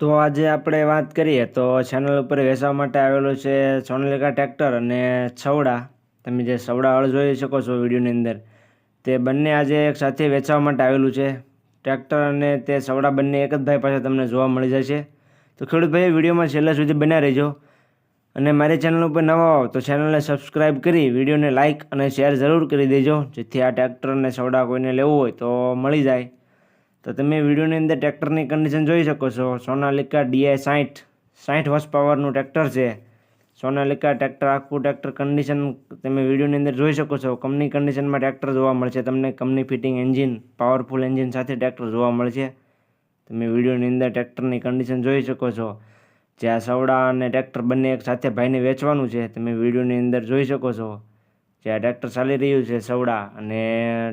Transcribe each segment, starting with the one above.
તો આજે આપણે વાત કરીએ તો ચેનલ ઉપર વેચવા માટે આવેલું છે સોનલિકા ટ્રેક્ટર અને છવડા. તમે જે છવડા હળ જોઈ શકો છો વિડીયોની અંદર. તે બંને આજે એક સાથે વેચવા માટે આવેલું છે. ટ્રેક્ટર અને તે છવડા બંને એક જ ભાઈ પાસે તમને જોવા મળી જશે. તો ખેડૂત ભાઈ, વિડીયોમાં છેલ્લા સુધી બન્યા રહેજો. અને મારી ચેનલ ઉપર નવા આવો તો ચેનલને સબસ્ક્રાઈબ કરી, વિડીયોને લાઇક અને શેર જરૂર કરી દેજો. જેથી આ ટ્રેક્ટર અને છવડા કોઈને લેવું હોય તો મળી જાય. તો તમે વિડીયોની અંદર ટ્રેક્ટરની કન્ડિશન જોઈ શકો છો. સોનાલિકા ડીઆઈ સાઠ સાઠ હોર્સ પાવરનું ટ્રેક્ટર છે. સોનાલિકા ટ્રેક્ટર, આખું ટ્રેક્ટર કન્ડિશન તમે વિડીયોની અંદર જોઈ શકો છો. કંપની કન્ડિશનમાં ટ્રેક્ટર જોવા મળશે. તમને company fitting engine powerful engine સાથે ટ્રેક્ટર જોવા મળશે. તમે વિડીયોની અંદર ટ્રેક્ટરની કન્ડિશન જોઈ શકો છો. જે આ સવડા અને ટ્રેક્ટર બંને એક સાથે ભાઈને વેચવાનું છે, તમે વિડીયોની અંદર જોઈ શકો છો. જે આ ટ્રેક્ટર ચાલી રહ્યું છે સવડા અને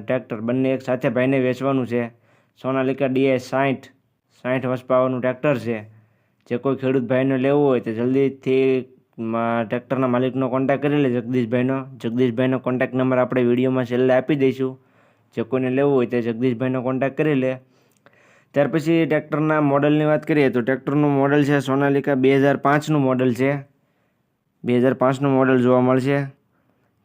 ટ્રેક્ટર બંને એક સાથે ભાઈને વેચવાનું છે. સોનાલિકા ડીએ સાઠ સાઠ વર્ષ પાવરનું ટ્રેક્ટર છે. જે કોઈ ખેડૂત ભાઈને લેવું હોય તો જલ્દીથી ટ્રેક્ટરના માલિકનો કોન્ટેક્ટ કરી લે જગદીશભાઈનો. જગદીશભાઈનો કોન્ટેક્ટ નંબર આપણે વિડીયોમાં છેલ્લે આપી દઈશું. જે કોઈને લેવું હોય તે જગદીશભાઈનો કોન્ટેક્ટ કરી લે. ત્યાર પછી ટ્રેક્ટરના મોડલની વાત કરીએ તો ટ્રેક્ટરનું મોડલ છે સોનાલિકા બે હજાર પાંચનું મોડલ છે. બે હજાર પાંચનું મોડલ જોવા મળશે.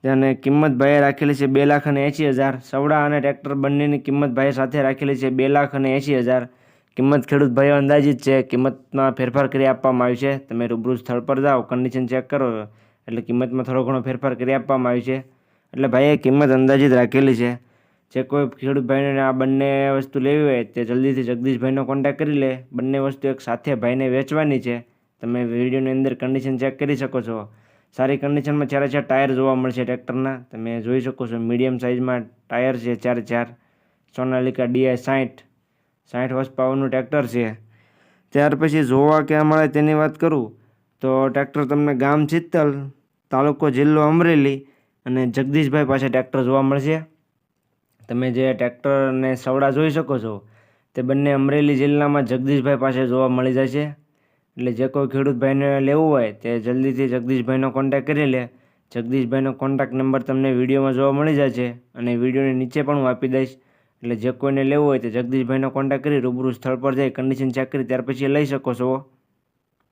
અને કિંમત ભાઈએ રાખેલી છે બે લાખ અને એંશી હજાર. સવડા અને ટ્રેક્ટર બંનેની કિંમત ભાઈએ સાથે રાખેલી છે બે લાખ અને એંશી હજાર. કિંમત ખેડૂત ભાઈઓ અંદાજિત છે. કિંમતમાં ફેરફાર કરી આપવામાં આવ્યું છે. તમે રૂબરૂ સ્થળ પર જાઓ કન્ડિશન ચેક કરો, એટલે કિંમતમાં થોડો ઘણો ફેરફાર કરી આપવામાં આવ્યું છે. એટલે ભાઈએ કિંમત અંદાજિત રાખેલી છે. જે કોઈ ખેડૂત ભાઈને આ બંને વસ્તુ લેવી હોય, તે જલ્દીથી જગદીશભાઈનો કોન્ટેક્ટ કરી લે. બંને વસ્તુ એક સાથે ભાઈને વેચવાની છે. તમે વિડીયોની અંદર કન્ડિશન ચેક કરી શકો છો. સારી કન્ડિશનમાં ચારે ચાર ટાયર જોવા મળશે ટ્રેક્ટરના તમે જોઈ શકો છો મીડિયમ સાઇઝમાં ટાયર છે ચારે ચાર. સોનાલિકા ડીઆઈ સાઠ. સાઠ વર્ષ પાવરનું ટ્રેક્ટર છે. ત્યાર પછી જોવા ક્યાં મળે તેની વાત કરું, તો ટ્રેક્ટર તમને ગામ ચિત્તલ તાલુકો જિલ્લો અમરેલી અને જગદીશભાઈ પાસે ટ્રેક્ટર જોવા મળશે. તમે જે ટ્રેક્ટર અને સવડા જોઈ શકો છો, તે બંને અમરેલી જિલ્લામાં જગદીશભાઈ પાસે જોવા મળી જશે. એટલે જે કોઈ ખેડૂત ભાઈને લેવું હોય તે જલ્દીથી જગદીશભાઈનો કોન્ટેક્ટ કરી લે. જગદીશભાઈનો કોન્ટેક્ટ નંબર તમને વિડીયોમાં જોવા મળી જશે અને વિડીયોની નીચે પણ હું આપી દઈશ. એટલે જે કોઈને લેવું હોય તે જગદીશભાઈનો કોન્ટેક્ટ કરી રૂબરૂ સ્થળ પર જઈ કન્ડિશન ચેક કરી ત્યાર પછી લઈ શકો છો.